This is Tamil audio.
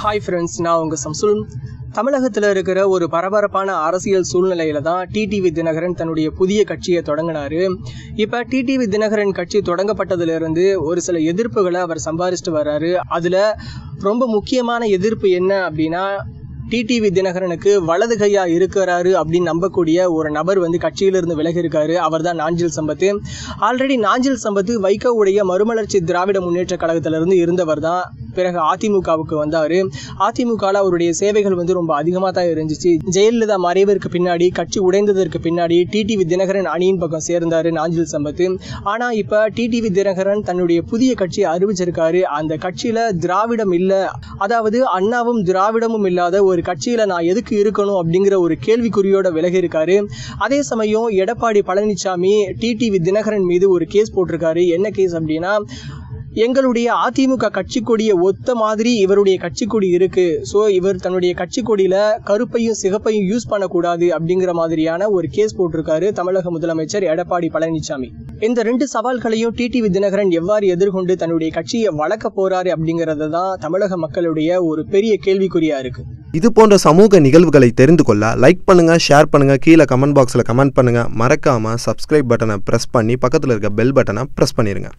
ஹாய் ஃப்ரெண்ட்ஸ் நான் உங்கள் சம்சுல். தமிழகத்தில் இருக்கிற ஒரு பரபரப்பான அரசியல் சூழ்நிலையில தான் டிடிவி தினகரன் தன்னுடைய புதிய கட்சியை தொடங்கினாரு. இப்போ டிடிவி தினகரன் கட்சி தொடங்கப்பட்டதுலேருந்து ஒரு சில எதிர்ப்புகளை அவர் சம்பாதிச்சுட்டு வர்றாரு. அதில் ரொம்ப முக்கியமான எதிர்ப்பு என்ன அப்படின்னா டிடிவி தினகரனுக்கு வலது கையா இருக்கிறாரு அப்படின்னு நம்பக்கூடிய ஒரு நபர் வந்து கட்சியிலிருந்து விலகி இருக்காரு. அவர் தான் நாஞ்சில் சம்பத்து. ஆல்ரெடி நாஞ்சில் சம்பத்து வைகோவுடைய மறுமலர்ச்சி திராவிட முன்னேற்ற கழகத்திலிருந்து இருந்தவர் தான் பிறகு அதிமுகவுக்கு வந்தார். அதிமுகவில் அவருடைய சேவைகள் வந்து ரொம்ப அதிகமாக தான் இருந்துச்சு. ஜெயலலிதா மறைவிற்கு பின்னாடி கட்சி உடைந்ததற்கு பின்னாடி டிடிவி தினகரன் அணியின் பக்கம் சேர்ந்தார் நாஞ்சில் சம்பத்து ஆனால் இப்போ டிடிவி தினகரன் தன்னுடைய புதிய கட்சியை அறிவிச்சிருக்காரு. அந்த கட்சியில் திராவிடம் இல்லை. அதாவது அண்ணாவும் திராவிடமும் இல்லாத ஒரு கட்சியில் நான் எதுக்கு இருக்கணும் அப்படிங்கிற ஒரு கேள்விக்குறியோட விலகி இருக்காரு அதே சமயம் எடப்பாடி பழனிசாமி டிடிவி தினகரன் மீது ஒரு கேஸ் போட்டிருக்காரு. என்ன கேஸ் அப்படின்னா எங்களுடைய அதிமுக கட்சி கொடிய ஒத்த மாதிரி இவருடைய கட்சி கொடி இருக்கு. ஸோ இவர் தன்னுடைய கட்சி கொடியில கருப்பையும் சிகப்பையும் யூஸ் பண்ணக்கூடாது அப்படிங்கிற மாதிரியான ஒரு கேஸ் போட்டிருக்காரு தமிழக முதலமைச்சர் எடப்பாடி பழனிசாமி இந்த ரெண்டு சவால்களையும் டிடிவி தினகரன் எவ்வாறு எதிர்கொண்டு தன்னுடைய கட்சியை வளர்க்க போறாரு அப்படிங்கறது தான் தமிழக மக்களுடைய ஒரு பெரிய கேள்விக்குறியா இருக்கு. இது போன்ற சமூக நிகழ்வுகளை தெரிந்து கொள்ள லைக் பண்ணுங்க ஷேர் பண்ணுங்க கீழே கமெண்ட் பாக்ஸில் கமெண்ட் பண்ணுங்க. மறக்காம சப்ஸ்கிரைப் பட்டனை ப்ரெஸ் பண்ணி பக்கத்தில் இருக்க பெல் பட்டனை ப்ரெஸ் பண்ணிருங்க.